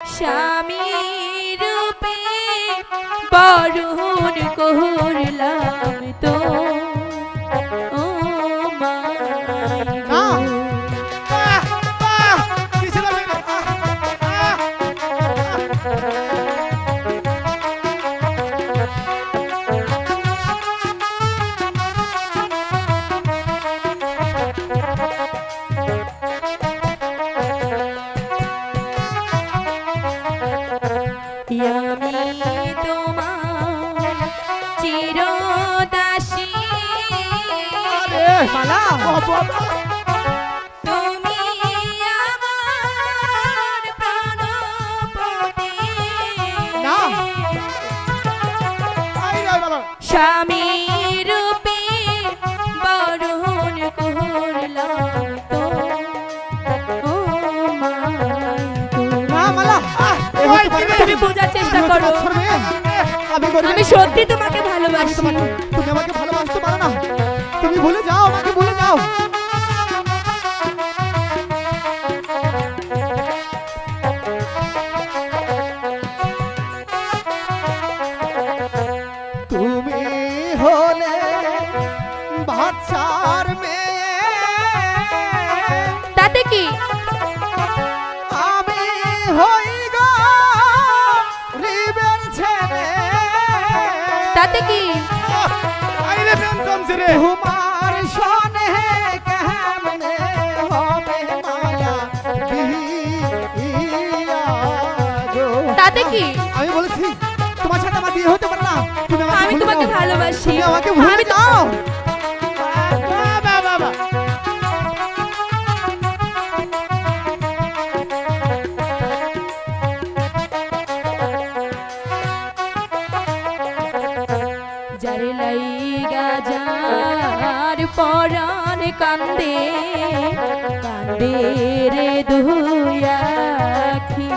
স্বামী রূপে বরণ করলাম তো। চিরদাসী মালা। স্বামী রূপে বরণ। না। তুমি বোঝার চেষ্টা তুমি হচ্ছে করো। আমি সত্যি তোমাকে ভালোবাসি। তোমাকে- তুমি আমাকে ভালোবাসতে পারো না। তুমি ভুলে যাও আমাকে ভুলে যাও। তুমি হলে বাচ্চার মেয়ে। তাতে কি? আমি হই তাতে কি? আহ, আই রে প্রেম কমছে রে। তোমার সনে কেমনে হবে মালা তাতে কি? আমি বলেছি তোমার সাথে আমার বিয়ে হতে পারে না। আমি তোমাকে। ভালোবাসি। তুমি আমাকে ভুলে আমি যার পরাণ কান্দে কান্দে রে দুয়াখি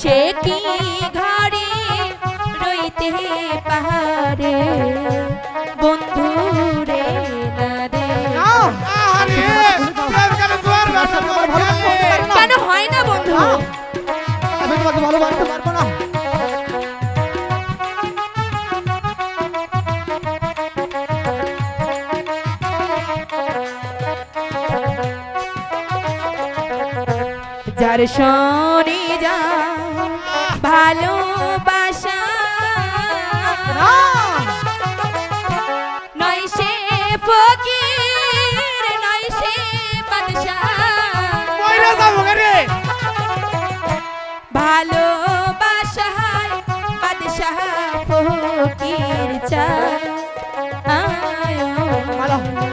সে কি ঘরে রইতে পাহাড়ে? বন্ধু রে না। কেন হয় না বন্ধু? আমি তোমাকে ভালোবাসতে পারব না। যার শোনে যা ভালোবাসা। না নয় সে ফকির নয় সে বাদশাহ। কইরা যাব গে রে। ভালোবাসায় বাদশাহ ফকির চায়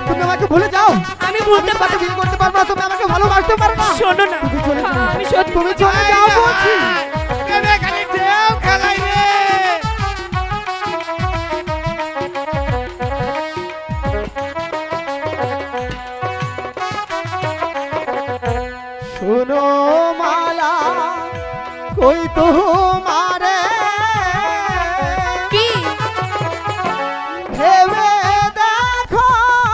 তুমি আমাকে ভুলে যাও। আমি ভুলতে পারব করতে পারব সত্যি তুমি চলে যাও বলছি। শোনো মালা কই তোমার